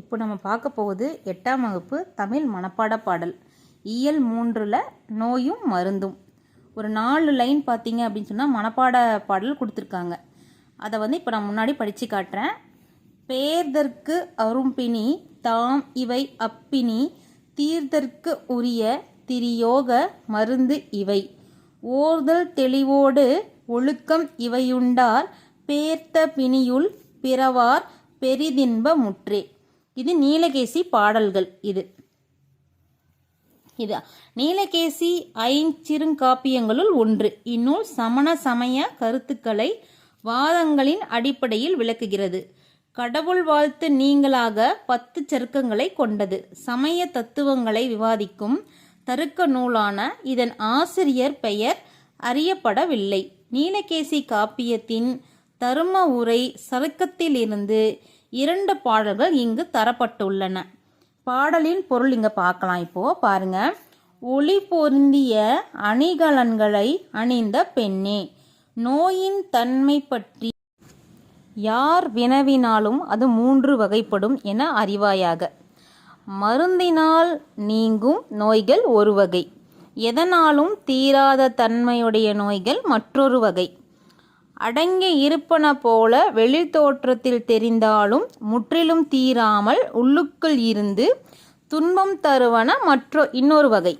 இப்போ நம்ம பார்க்க போகுது எட்டாம் வகுப்பு தமிழ் மனப்பாட பாடல். இயல் மூன்றில் நோயும் மருந்தும். ஒரு நாலு லைன் பார்த்தீங்க அப்படின்னு சொன்னால் மனப்பாட பாடல் கொடுத்துருக்காங்க. அதை வந்து இப்போ நான் முன்னாடி படித்து காட்டுறேன். பேர்தற்கு அரும்பினி தாம் இவை அப்பினி தீர்தற்கு உரிய திரியோக மருந்து இவை. ஓர்தல் தெளிவோடு ஒழுக்கம் இவையுண்டார் பேர்த்த பிணியுள் பிறவார் பெரிதின்ப முற்றே. இது நீலகேசி பாடல்கள் இது. இது நீலகேசி ஐஞ்சிறுங்காப்பியங்களுள் ஒன்று. இந்நூல் சமண சமய கருத்துக்களை வாதங்களின் அடிப்படையில் விளக்குகிறது. கடவுள் வாழ்த்து நீங்களாக பத்து சருக்கங்களை கொண்டது. சமய தத்துவங்களை விவாதிக்கும் தருக்க நூலான இதன் ஆசிரியர் பெயர் அறியப்படவில்லை. நீலகேசி காப்பியத்தின் தரும உரை சருக்கத்திலிருந்து இரண்டு பாடல்கள் இங்கு தரப்பட்டுள்ளன. பாடலின் பொருள் இங்கே பார்க்கலாம் இப்போ. பாருங்க. ஒளி பொருந்திய அணிகலன்களை அணிந்த பெண்ணே நோயின் தன்மை பற்றி யார் வினவினாலும் அது மூன்று வகைப்படும் என அறிவாயாக. மருந்தினால் நீங்கும் நோய்கள் ஒரு வகை. எதனாலும் தீராத தன்மையுடைய நோய்கள் மற்றொரு வகை. அடங்கி இருப்பன போல வெளித்தோற்றத்தில் தெரிந்தாலும் முற்றிலும் தீராமல் உள்ளுக்குள் இருந்து துன்பம் தருவன மற்ற இன்னொரு வகை.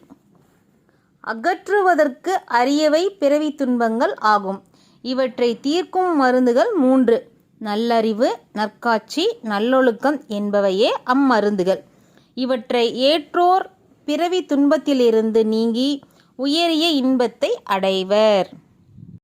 அகற்றுவதற்கு அரியவை பிறவி துன்பங்கள் ஆகும். இவற்றை தீர்க்கும் மருந்துகள் மூன்று. நல்லறிவு நற்காட்சி நல்லொழுக்கம் என்பவையே அம்மருந்துகள். இவற்றை ஏற்றோர் பிறவி துன்பத்திலிருந்து நீங்கி உயரிய இன்பத்தை அடைவர்.